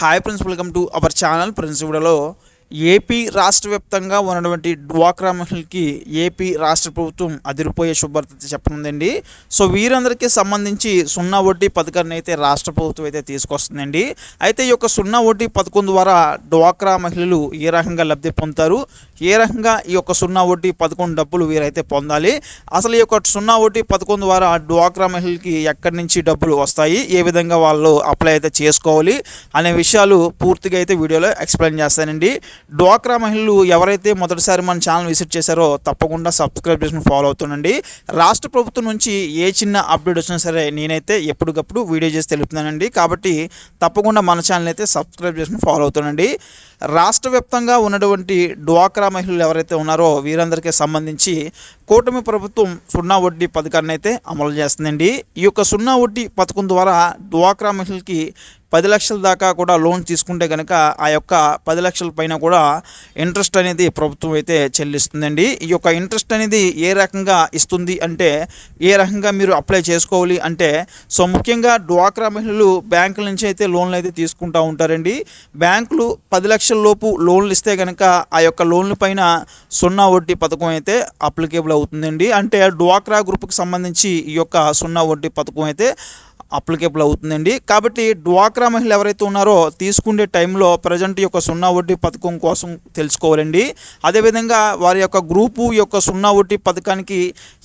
Hi friends welcome to our channel friends AP రాష్ట్ర వ్యాప్తంగా ఉన్నటువంటి డ్వాక్రా మహిళలకి ఏపీ రాష్ట్ర ప్రభుత్వం అదిరిపోయే శుభార్త చెప్పనుందండి. సో వీరందరికీ సంబంధించి సున్నా వడ్డీ పథకాన్ని అయితే రాష్ట్ర ప్రభుత్వం అయితే తీసుకొస్తుందండి. అయితే ఈ యొక్క సున్నా వడ్డీ పథకం ద్వారా డ్వాక్రా మహిళలు ఏ రకంగా లబ్ధి పొందుతారు? ఏ రకంగా ఈ యొక్క సున్నా వడ్డీ పదకొండు డబ్బులు వీరైతే పొందాలి? అసలు ఈ యొక్క సున్నా వడ్డీ పదకొండు ద్వారా డ్వాక్రా మహిళకి ఎక్కడి నుంచి డబ్బులు వస్తాయి? ఏ విధంగా వాళ్ళు అప్లై అయితే చేసుకోవాలి? అనే విషయాలు పూర్తిగా అయితే వీడియోలో ఎక్స్ప్లెయిన్ చేస్తానండి. డ్వాక్రా మహిళలు ఎవరైతే మొదటిసారి మన ఛానల్ విజిట్ చేశారో తప్పకుండా సబ్స్క్రైబ్ చేసుకుని ఫాలో అవుతుండండి. రాష్ట్ర ప్రభుత్వం నుంచి ఏ చిన్న అప్డేట్ వచ్చినా సరే నేనైతే ఎప్పటికప్పుడు వీడియో చేసి తెలుపుతున్నానండి. కాబట్టి తప్పకుండా మన ఛానల్ అయితే సబ్స్క్రైబ్ చేసుకుని ఫాలో అవుతుండండి. రాష్ట్ర వ్యాప్తంగా ఉన్నటువంటి డ్వాక్రా మహిళలు ఎవరైతే ఉన్నారో వీరందరికీ సంబంధించి కూటమి ప్రభుత్వం సున్నా వడ్డీ పథకాన్ని అయితే అమలు చేస్తుందండి. ఈ యొక్క సున్నా వడ్డీ పథకం ద్వారా డ్వాక్రా మహిళలకి పది లక్షల దాకా కూడా లోన్ తీసుకుంటే కనుక ఆ యొక్క పది లక్షల పైన కూడా ఇంట్రెస్ట్ అనేది ప్రభుత్వం అయితే చెల్లిస్తుందండి. ఈ యొక్క ఇంట్రెస్ట్ అనేది ఏ రకంగా ఇస్తుంది అంటే ఏ రకంగా మీరు అప్లై చేసుకోవాలి అంటే సో ముఖ్యంగా డ్వాక్రా మహిళలు బ్యాంకుల నుంచి అయితే లోన్లు అయితే తీసుకుంటూ ఉంటారండి. బ్యాంకులు పది లక్షల లోపు లోన్లు ఇస్తే కనుక ఆ యొక్క లోన్ల పైన సున్నా వడ్డీ పథకం అయితే అప్లికేబుల్ అవుతుందండి. అంటే డ్వాక్రా గ్రూప్కి సంబంధించి ఈ యొక్క సున్నా వడ్డీ పథకం అయితే అప్లికేబుల్ అవుతుందండి. కాబట్టి డ్వాక్రా మహిళలు ఎవరైతే ఉన్నారో తీసుకునే టైంలో ప్రజెంట్ యొక్క సున్నా వడ్డీ పథకం కోసం తెలుసుకోవాలండి. అదేవిధంగా వారి యొక్క గ్రూపు యొక్క సున్నా వడ్డీ పథకానికి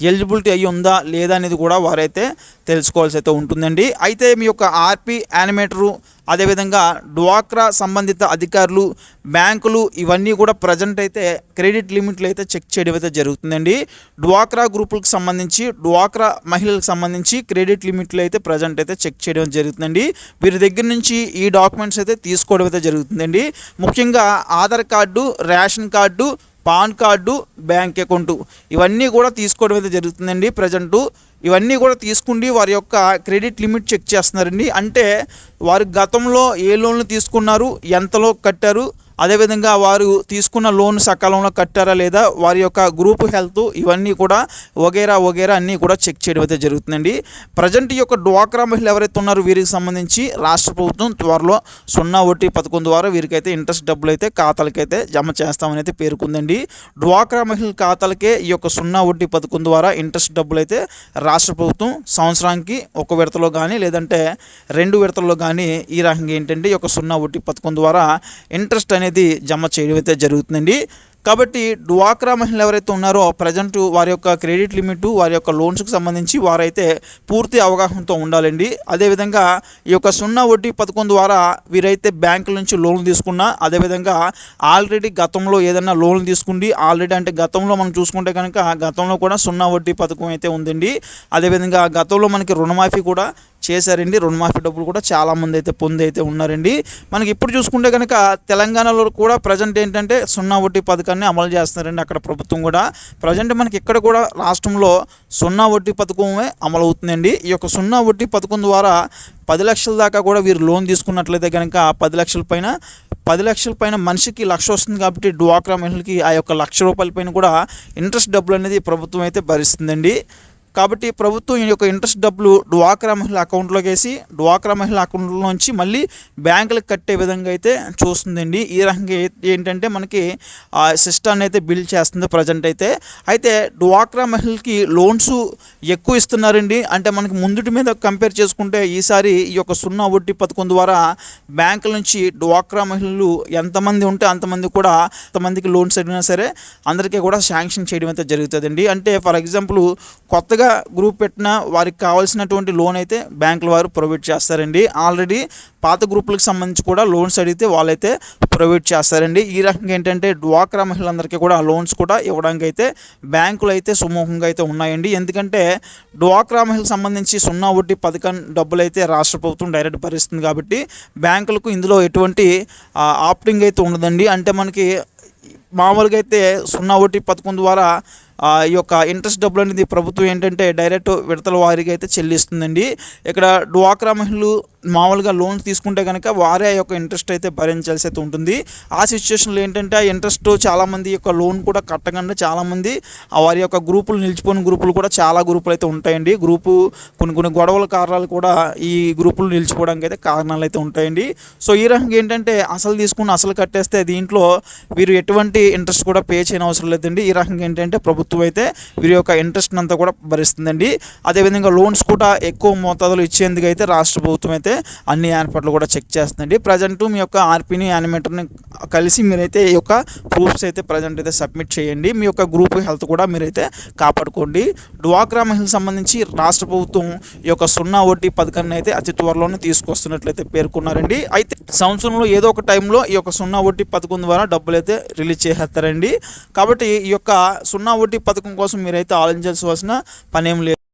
ఎలిజిబిలిటీ అయ్యి ఉందా లేదా అనేది కూడా వారైతే తెలుసుకోవాల్సి అయితే ఉంటుందండి. అయితే మీ యొక్క ఆర్పీ యానిమేటరు అదేవిధంగా డ్వాక్రా సంబంధిత అధికారులు బ్యాంకులు ఇవన్నీ కూడా ప్రజెంట్ అయితే క్రెడిట్ లిమిట్లు అయితే చెక్ చేయడం అయితే జరుగుతుందండి. డ్వాక్రా గ్రూపులకు సంబంధించి డ్వాక్రా మహిళలకు సంబంధించి క్రెడిట్ లిమిట్లు అయితే ప్రజెంట్ అయితే చెక్ చేయడం జరుగుతుందండి. వీరి దగ్గర నుంచి ఈ డాక్యుమెంట్స్ అయితే తీసుకోవడం అయితే జరుగుతుందండి. ముఖ్యంగా Aadhaar card ration card PAN card bank account ఇవన్నీ కూడా తీసుకోవడం అయితే జరుగుతుందండి ప్రజెంటు. ఇవన్నీ కూడా తీసుకుండి వారి యొక్క క్రెడిట్ లిమిట్ చెక్ చేస్తున్నారండి. అంటే వారు గతంలో ఏ లోన్లు తీసుకున్నారు ఎంతలో కట్టారు అదేవిధంగా వారు తీసుకున్న లోన్ సకాలంలో కట్టారా లేదా వారి యొక్క గ్రూప్ హెల్త్ ఇవన్నీ కూడా వగేరా వగేరా అన్నీ కూడా చెక్ చేయడం అయితే జరుగుతుందండి. ప్రజెంట్ ఈ యొక్క డ్వాక్రా మహిళలు ఎవరైతే ఉన్నారో వీరికి సంబంధించి రాష్ట్ర ప్రభుత్వం త్వరలో సున్నా వడ్డీ పథకం ద్వారా వీరికైతే ఇంట్రెస్ట్ డబ్బులు అయితే ఖాతాలకైతే జమ చేస్తామని అయితే పేర్కొందండి. డ్వాక్రా మహిళల ఖాతాలకే ఈ యొక్క సున్నా వడ్డీ పథకం ద్వారా ఇంట్రెస్ట్ డబ్బులు అయితే రాష్ట్ర ప్రభుత్వం సంవత్సరానికి ఒక విడతలో కానీ లేదంటే రెండు విడతల్లో కానీ ఈ రకంగా ఏంటంటే ఈ యొక్క సున్నా వడ్డీ పథకం ద్వారా ఇంట్రెస్ట్ అనేది అనేది జమ చేయడం అయితే జరుగుతుందండి. కాబట్టి డ్వాక్రా మహిళలు ఎవరైతే ఉన్నారో ప్రజెంట్ వారి యొక్క క్రెడిట్ లిమిట్ వారి యొక్క లోన్స్కి సంబంధించి వారైతే పూర్తి అవగాహనతో ఉండాలండి. అదేవిధంగా ఈ యొక్క సున్నా వడ్డీ పథకం ద్వారా వీరైతే బ్యాంకుల నుంచి లోన్లు తీసుకున్నా అదేవిధంగా ఆల్రెడీ గతంలో ఏదైనా లోన్లు తీసుకుండి ఆల్రెడీ అంటే గతంలో మనం చూసుకుంటే కనుక గతంలో కూడా సున్నా వడ్డీ పథకం అయితే ఉందండి. అదేవిధంగా గతంలో మనకి రుణమాఫీ కూడా చేశారండి. రుణమాఫీ డబ్బులు కూడా చాలామంది అయితే పొంది అయితే ఉన్నారండి. మనకి ఇప్పుడు చూసుకుంటే కనుక తెలంగాణలో కూడా ప్రజెంట్ ఏంటంటే సున్నా వడ్డీ పథకాన్ని అమలు చేస్తున్నారండి అక్కడ ప్రభుత్వం కూడా. ప్రజెంట్ మనకి ఇక్కడ కూడా రాష్ట్రంలో సున్నా వడ్డీ పథకమే అమలు అవుతుందండి ఈ యొక్క సున్నా వడ్డీ పథకం ద్వారా పది లక్షల దాకా కూడా వీరు లోన్ తీసుకున్నట్లయితే కనుక పది లక్షల పైన పది లక్షల పైన మనిషికి లక్ష వస్తుంది కాబట్టి డ్వాక్రా మహిళలకి ఆ యొక్క లక్ష రూపాయల పైన కూడా ఇంట్రెస్ట్ డబ్బులు అనేది ప్రభుత్వం అయితే భరిస్తుందండి. కాబట్టి ప్రభుత్వం ఈ యొక్క ఇంట్రెస్ట్ డబ్బులు డ్వాక్రా మహిళ అకౌంట్లోకి వేసి డ్వాక్రా మహిళ అకౌంట్లో నుంచి మళ్ళీ బ్యాంకులకు కట్టే విధంగా అయితే చూస్తుందండి. ఈ రకంగా ఏంటంటే మనకి ఆ సిస్టాన్ని అయితే బిల్డ్ చేస్తుంది ప్రజెంట్ అయితే. అయితే డ్వాక్రా మహిళలకి లోన్స్ ఎక్కువ ఇస్తున్నారండి. అంటే మనకి ముందుటి మీద కంపేర్ చేసుకుంటే ఈసారి ఈ యొక్క సున్నా వడ్డీ పథకం ద్వారా బ్యాంకుల నుంచి డ్వాక్రా మహిళలు ఎంతమంది ఉంటే అంతమంది కూడా ఎంతమందికి లోన్స్ అడిగినా సరే అందరికీ కూడా శాంక్షన్ చేయడం అయితే జరుగుతుందండి. అంటే ఫర్ ఎగ్జాంపుల్ కొత్తగా గ్రూప్ పెట్టిన వారికి కావాల్సినటువంటి లోన్ అయితే బ్యాంకుల వారు ప్రొవైడ్ చేస్తారండి. ఆల్రెడీ పాత గ్రూపులకు సంబంధించి కూడా లోన్స్ అడిగితే వాళ్ళైతే ప్రొవైడ్ చేస్తారండి. ఈ రకంగా ఏంటంటే డ్వాక్రా మహిళలందరికీ కూడా లోన్స్ కూడా ఇవ్వడానికి అయితే బ్యాంకులు అయితే సుమూహంగా అయితే ఉన్నాయండి. ఎందుకంటే డ్వాక్రా మహిళకు సంబంధించి సున్నా వడ్డీ పథకం డబ్బులు అయితే రాష్ట్ర ప్రభుత్వం డైరెక్ట్ భరిస్తుంది కాబట్టి బ్యాంకులకు ఇందులో ఎటువంటి ఆప్టింగ్ అయితే ఉండదండి. అంటే మనకి మామూలుగా అయితే సున్నా ఒకటి పథకం ద్వారా ఈ యొక్క ఇంట్రెస్ట్ డబ్బులు అనేది ప్రభుత్వం ఏంటంటే డైరెక్ట్ విడతల వారీగా అయితే చెల్లిస్తుందండి. ఇక్కడ డ్వాక్రా మహిళలు మామూలుగా లోన్స్ తీసుకుంటే కనుక వారే ఆ యొక్క ఇంట్రెస్ట్ అయితే భరించాల్సి అయితే ఉంటుంది. ఆ సిచ్యువేషన్లో ఏంటంటే ఆ ఇంట్రెస్ట్ చాలామంది యొక్క లోన్ కూడా కట్టకుండా చాలామంది వారి యొక్క గ్రూపులు నిలిచిపోయిన గ్రూపులు కూడా చాలా గ్రూపులు అయితే ఉంటాయండి. గ్రూపు కొన్ని కొన్ని గొడవల కారణాలు కూడా ఈ గ్రూపులు నిలిచిపోవడానికి అయితే కారణాలు అయితే ఉంటాయండి. సో ఈ రకంగా ఏంటంటే అసలు తీసుకుని అసలు కట్టేస్తే దీంట్లో వీరు ఎటువంటి ఇంట్రెస్ట్ కూడా పే చేయని అవసరం లేదండి. ఈ రకంగా ఏంటంటే ప్రభుత్వం అయితే వీరి యొక్క ఇంట్రెస్ట్ అంతా కూడా భరిస్తుందండి. అదేవిధంగా లోన్స్ కూడా ఎక్కువ మోతాదులో ఇచ్చేందుకు అయితే రాష్ట్ర ప్రభుత్వం అయితే అన్ని ఏర్పాట్లు కూడా చెక్ చేస్తుందండి. ప్రజెంట్ మీ యొక్క ఆర్పీని యానిమేటర్ని కలిసి మీరైతే ఈ యొక్క ప్రూఫ్స్ అయితే ప్రజెంట్ అయితే సబ్మిట్ చేయండి. మీ యొక్క గ్రూప్ హెల్త్ కూడా మీరైతే కాపాడుకోండి. డ్వాక్రా మహిళలకు సంబంధించి రాష్ట్ర ప్రభుత్వం ఈ యొక్క సున్నా వడ్డీ పథకాన్ని అయితే అతి త్వరలోనే తీసుకొస్తున్నట్లయితే పేర్కొన్నారండి. అయితే సంవత్సరంలో ఏదో ఒక టైంలో ఈ యొక్క సున్నా వడ్డీ పథకం ద్వారా డబ్బులు అయితే రిలీజ్ చేసేస్తారండి. కాబట్టి ఈ యొక్క సున్నా వడ్డీ పథకం కోసం మీరైతే ఆలోచించాల్సిన పని ఏం లేదు.